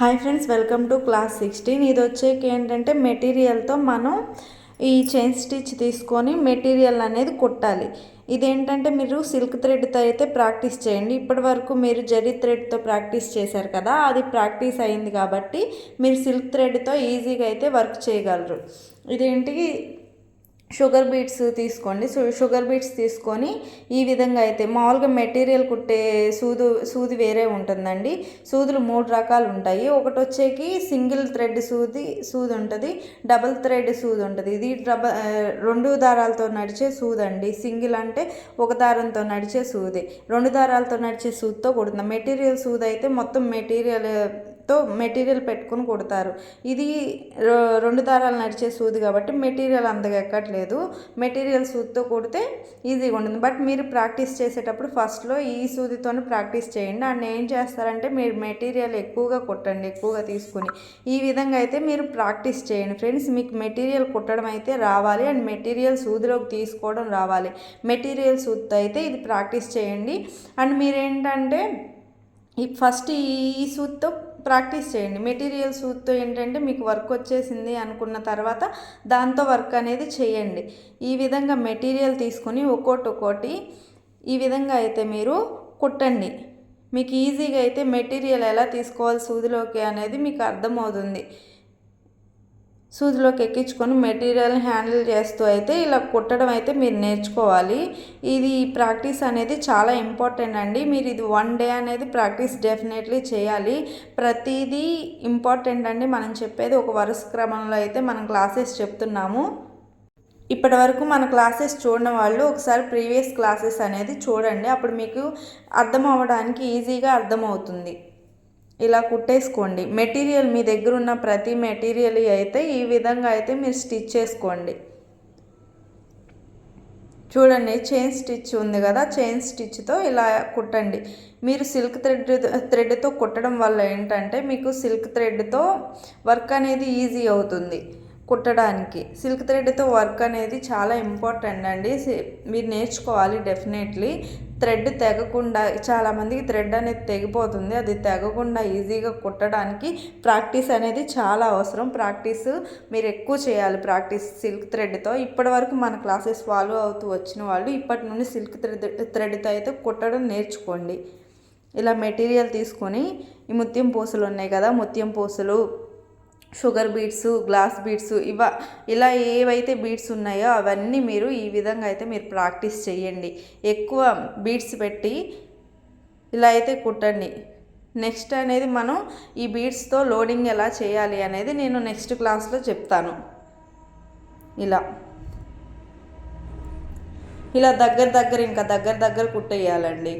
Hi friends welcome to class sixteen. ఇది వచ్చేకి ఏంటంటే మెటీరియల్తో మనం ఈ చైన్ స్టిచ్ తీసుకొని మెటీరియల్ అనేది కుట్టాలి. ఇదేంటంటే మీరు సిల్క్ థ్రెడ్తో అయితే ప్రాక్టీస్ చేయండి. ఇప్పటి వరకు మీరు జరీ థ్రెడ్తో ప్రాక్టీస్ చేశారు కదా అది ప్రాక్టీస్ అయింది కాబట్టి మీరు సిల్క్ థ్రెడ్తో ఈజీగా అయితే వర్క్ చేయగలరు. ఇదేంటి? షుగర్ బీట్స్ తీసుకోండి. షుగర్ బీట్స్ తీసుకొని ఈ విధంగా అయితే మామూలుగా మెటీరియల్ కుట్టే సూదు సూది వేరే ఉంటుందండి. సూదులు మూడు రకాలు ఉంటాయి. ఒకటి వచ్చేకి సింగిల్ థ్రెడ్ సూది సూది ఉంటుంది. డబుల్ థ్రెడ్ సూది ఉంటుంది. ఇది డబల్ రెండు దారాలతో నడిచే సూది అండి సింగిల్ అంటే ఒక దారంతో నడిచే సూది. రెండు దారాలతో నడిచే సూదితో కుడుతుంది. మెటీరియల్ సూది అయితే మొత్తం మెటీరియల్ తో మెటీరియల్ పెట్టుకుని కుడతారు. ఇది రెండు దారాలు నడిచే సూది కాబట్టి మెటీరియల్ అంతగా ఎక్కట్లేదు. మెటీరియల్ సూదితో కుడితే ఈజీగా ఉంటుంది. బట్ మీరు ప్రాక్టీస్ చేసేటప్పుడు ఫస్ట్లో ఈ సూదితోనే ప్రాక్టీస్ చేయండి. అండ్ ఏం చేస్తారంటే మీరు మెటీరియల్ ఎక్కువగా కుట్టండి ఎక్కువగా తీసుకుని. ఈ విధంగా అయితే మీరు ప్రాక్టీస్ చేయండి. ఫ్రెండ్స్ మీకు మెటీరియల్ కుట్టడం అయితే రావాలి. అండ్ మెటీరియల్ సూదిలోకి తీసుకోవడం రావాలి. మెటీరియల్ సూదితో అయితే ఇది ప్రాక్టీస్ చేయండి. అండ్ మీరేంటంటే ఈ ఫస్ట్ ఈ సూత్తో ప్రాక్టీస్ చేయండి. మెటీరియల్ సూత్తో ఏంటంటే మీకు వర్క్ వచ్చేసింది అనుకున్న తర్వాత దాంతో వర్క్ అనేది చేయండి. ఈ విధంగా మెటీరియల్ తీసుకొని ఒక్కోటి ఒక్కోటి ఈ విధంగా అయితే మీరు కుట్టండి. మీకు ఈజీగా అయితే మెటీరియల్ ఎలా తీసుకోవాలి సూదిలోకి అనేది మీకు అర్థమవుతుంది. సూదిలోకి ఎక్కించుకొని మెటీరియల్ హ్యాండిల్ చేస్తూ అయితే ఇలా కుట్టడం అయితే మీరు నేర్చుకోవాలి. ఇది ప్రాక్టీస్ అనేది చాలా ఇంపార్టెంట్ అండి. మీరు ఇది వన్ డే అనేది ప్రాక్టీస్ డెఫినెట్లీ చేయాలి. ప్రతిదీ ఇంపార్టెంట్ అండి. మనం చెప్పేది ఒక వరుస క్రమంలో అయితే మనం క్లాసెస్ చెప్తున్నాము. ఇప్పటి వరకు మన క్లాసెస్ చూడడం వాళ్ళు ఒకసారి ప్రీవియస్ క్లాసెస్ అనేది చూడండి. అప్పుడు మీకు అర్థం అవ్వడానికి ఈజీగా అర్థమవుతుంది. ఇలా కుట్టేసుకోండి. మెటీరియల్ మీ దగ్గర ఉన్న ప్రతి మెటీరియల్ అయితే ఈ విధంగా అయితే మీరు స్టిచ్ చేసుకోండి. చూడండి చైన్ స్టిచ్ ఉంది కదా చైన్ స్టిచ్తో ఇలా కుట్టండి. మీరు సిల్క్ థ్రెడ్ థ్రెడ్తో కుట్టడం వల్ల ఏంటంటే మీకు సిల్క్ థ్రెడ్తో వర్క్ అనేది ఈజీ అవుతుంది. కుట్టడానికి. సిల్క్ థ్రెడ్తో వర్క్ అనేది చాలా ఇంపార్టెంట్ అండి. మీరు నేర్చుకోవాలి డెఫినెట్లీ. థ్రెడ్ తెగకుండా చాలామందికి థ్రెడ్ అనేది తెగిపోతుంది. అది తెగకుండా ఈజీగా కుట్టడానికి ప్రాక్టీస్ అనేది చాలా అవసరం. ప్రాక్టీస్ మీరు ఎక్కువ చేయాలి ప్రాక్టీస్ సిల్క్ థ్రెడ్తో. ఇప్పటి వరకు మన క్లాసెస్ ఫాలో అవుతూ వచ్చిన వాళ్ళు ఇప్పటి నుండి సిల్క్ థ్రెడ్ థ్రెడ్తో అయితే కుట్టడం నేర్చుకోండి. ఇలా మెటీరియల్ తీసుకొని ఈ ముత్యం పూసలు ఉన్నాయి కదా ముత్యం పూసలు షుగర్ బీట్స్ గ్లాస్ బీట్స్ ఇవ ఇలా ఏవైతే బీట్స్ ఉన్నాయో అవన్నీ మీరు ఈ విధంగా అయితే మీరు ప్రాక్టీస్ చేయండి ఎక్కువ బీట్స్ పెట్టి ఇలా అయితే కుట్టండి. నెక్స్ట్ అనేది మనం ఈ బీట్స్తో లోడింగ్ ఎలా చేయాలి అనేది నేను నెక్స్ట్ క్లాస్లో చెప్తాను. ఇలా. ఇలా దగ్గర దగ్గర ఇంకా దగ్గర దగ్గర కుట్టేయాలండి.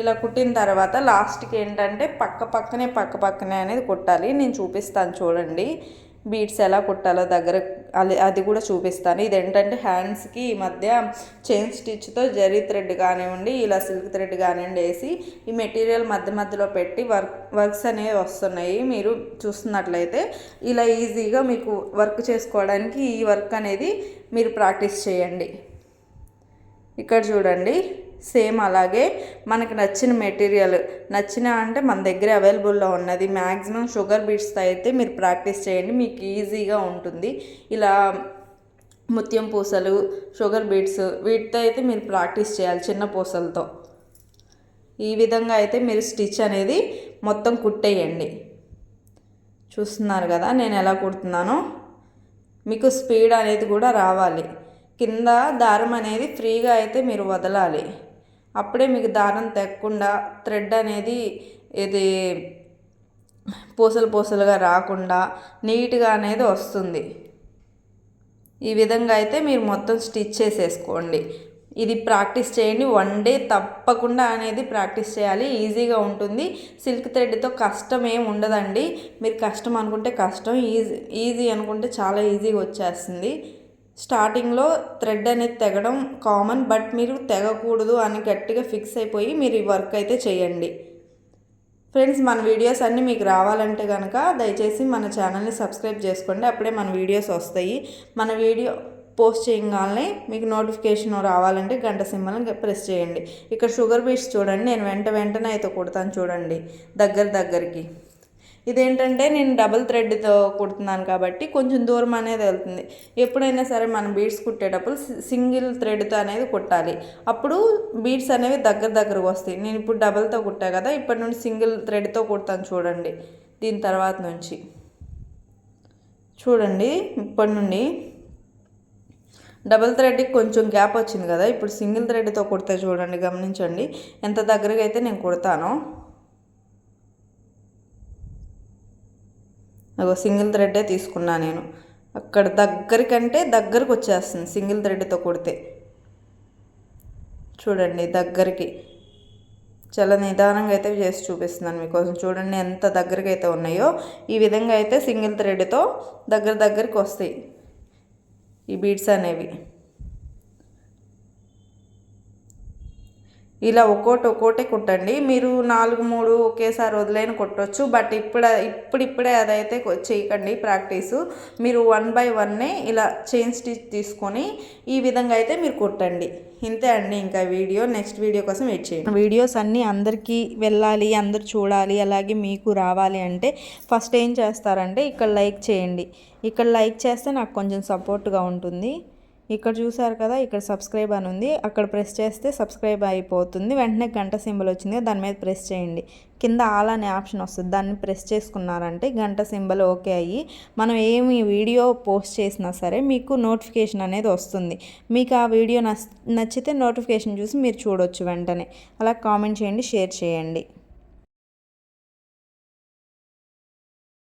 ఇలా కుట్టిన తర్వాత లాస్ట్కి ఏంటంటే పక్క పక్కనే పక్క పక్కనే అనేది కుట్టాలి. నేను చూపిస్తాను చూడండి. బీడ్స్ ఎలా కుట్టాలో దగ్గర అది అది కూడా చూపిస్తాను. ఇది ఏంటంటే హ్యాండ్స్కి ఈ మధ్య చైన్ స్టిచ్తో జరీ థ్రెడ్ కానివ్వండి ఇలా సిల్క్ థ్రెడ్ కానివ్వండి వేసి ఈ మెటీరియల్ మధ్య మధ్యలో పెట్టి వర్క్ వర్క్స్ అనేవి వస్తున్నాయి. మీరు చూస్తున్నట్లయితే ఇలా ఈజీగా మీకు వర్క్ చేసుకోవడానికి ఈ వర్క్ అనేది మీరు ప్రాక్టీస్ చేయండి. ఇక్కడ చూడండి. సేమ్ అలాగే మనకు నచ్చిన మెటీరియల్ నచ్చిన అంటే మన దగ్గర అవైలబుల్లో ఉన్నది. మ్యాక్సిమం షుగర్ బీట్స్తో అయితే మీరు ప్రాక్టీస్ చేయండి మీకు ఈజీగా ఉంటుంది. ఇలా ముత్యం పూసలు షుగర్ బీట్స్ వీటితో అయితే మీరు ప్రాక్టీస్ చేయాలి చిన్న పూసలతో. ఈ విధంగా అయితే మీరు స్టిచ్ అనేది మొత్తం కుట్టేయండి. చూస్తున్నారు కదా నేను ఎలా కుడుతున్నానో? మీకు స్పీడ్ అనేది కూడా రావాలి. కింద దారం అనేది ఫ్రీగా అయితే మీరు వదలాలి. అప్పుడే మీకు దారం తెగకుండా థ్రెడ్ అనేది ఇది పూసలు పూసలుగా రాకుండా నీట్గా అనేది వస్తుంది. ఈ విధంగా అయితే మీరు మొత్తం స్టిచ్ చేసేసుకోండి. ఇది ప్రాక్టీస్ చేయండి. వన్ డే తప్పకుండా అనేది ప్రాక్టీస్ చేయాలి. ఈజీగా ఉంటుంది. సిల్క్ థ్రెడ్తో కష్టం ఏం ఉండదండి. మీరు కష్టం అనుకుంటే కష్టం ఈజీ ఈజీ అనుకుంటే చాలా ఈజీగా వచ్చేస్తుంది. స్టార్టింగ్లో థ్రెడ్ అనేది తెగడం కామన్ బట్ మీరు తెగకూడదు అని గట్టిగా ఫిక్స్ అయిపోయి మీరు ఈ వర్క్ అయితే చేయండి. ఫ్రెండ్స్ మన వీడియోస్ అన్నీ మీకు రావాలంటే కనుక దయచేసి మన ఛానల్ని సబ్స్క్రైబ్ చేసుకోండి. అప్పుడే మన వీడియోస్ వస్తాయి. మన వీడియో పోస్ట్ చేయగానే మీకు నోటిఫికేషన్ రావాలంటే గంట సింబల్ని ప్రెస్ చేయండి. ఇక్కడ షుగర్ బీట్స్ చూడండి. నేను వెంట వెంటనే అయితే కుడతాను చూడండి. దగ్గర దగ్గరికి. ఇదేంటంటే నేను డబుల్ థ్రెడ్తో కుడుతున్నాను కాబట్టి కొంచెం దూరం అనేది వెళ్తుంది. ఎప్పుడైనా సరే మనం బీడ్స్ కుట్టేటప్పుడు సింగిల్ థ్రెడ్తో అనేది కుట్టాలి. అప్పుడు బీడ్స్ అనేవి దగ్గర దగ్గరకు వస్తాయి. నేను ఇప్పుడు డబుల్తో కుట్టా కదా ఇప్పటి నుండి సింగిల్ థ్రెడ్తో కుడతాను చూడండి. దీని తర్వాత నుంచి చూడండి ఇప్పటి నుండి డబుల్ థ్రెడ్కి కొంచెం గ్యాప్ వచ్చింది కదా ఇప్పుడు సింగిల్ థ్రెడ్తో కుడితే చూడండి గమనించండి. ఎంత దగ్గరగా అయితే నేను కుడతానో. సింగిల్ థ్రెడ్డే తీసుకున్నా నేను. అక్కడ దగ్గరికంటే దగ్గరకు వచ్చేస్తుంది సింగిల్ థ్రెడ్తో కుడితే. చూడండి దగ్గరికి. చాలా నిదానంగా అయితే చేసి చూపిస్తున్నాను మీకోసం. చూడండి ఎంత దగ్గరికి అయితే ఉన్నాయో. ఈ విధంగా అయితే సింగిల్ థ్రెడ్తో దగ్గర దగ్గరికి వస్తాయి ఈ బీడ్స్ అనేవి. ఇలా ఒక్కోటి ఒక్కోటే కుట్టండి. మీరు నాలుగు మూడు ఒకేసారి వదిలేని కుట్టవచ్చు బట్ ఇప్పుడు ఇప్పుడిప్పుడే అదైతే చేయకండి ప్రాక్టీసు. మీరు వన్ బై వన్నే ఇలా చైన్ స్టిచ్ తీసుకొని ఈ విధంగా అయితే మీరు కుట్టండి. ఇంతే అండి ఇంకా వీడియో. నెక్స్ట్ వీడియో కోసం వెయిట్ చేయండి. వీడియోస్ అన్నీ అందరికీ వెళ్ళాలి అందరు చూడాలి అలాగే మీకు రావాలి అంటే ఫస్ట్ ఏం చేస్తారంటే ఇక్కడ లైక్ చేయండి. ఇక్కడ లైక్ చేస్తే నాకు కొంచెం సపోర్ట్గా ఉంటుంది. ఇక్కడ చూసారు కదా ఇక్కడ సబ్స్క్రైబ్ అని ఉంది. అక్కడ ప్రెస్ చేస్తే సబ్స్క్రైబ్ అయిపోతుంది. వెంటనే గంట సింబల్ వచ్చింది దాని మీద ప్రెస్ చేయండి. కింద ఆల్ అనే ఆప్షన్ వస్తుంది. దాన్ని ప్రెస్ చేసుకున్నారంటే గంట సింబల్ ఓకే అయ్యి మనం ఏమి వీడియో పోస్ట్ చేసినా సరే మీకు నోటిఫికేషన్ అనేది వస్తుంది. మీకు ఆ వీడియో నచ్చితే నోటిఫికేషన్ చూసి మీరు చూడొచ్చు వెంటనే. అలా కామెంట్ చేయండి షేర్ చేయండి.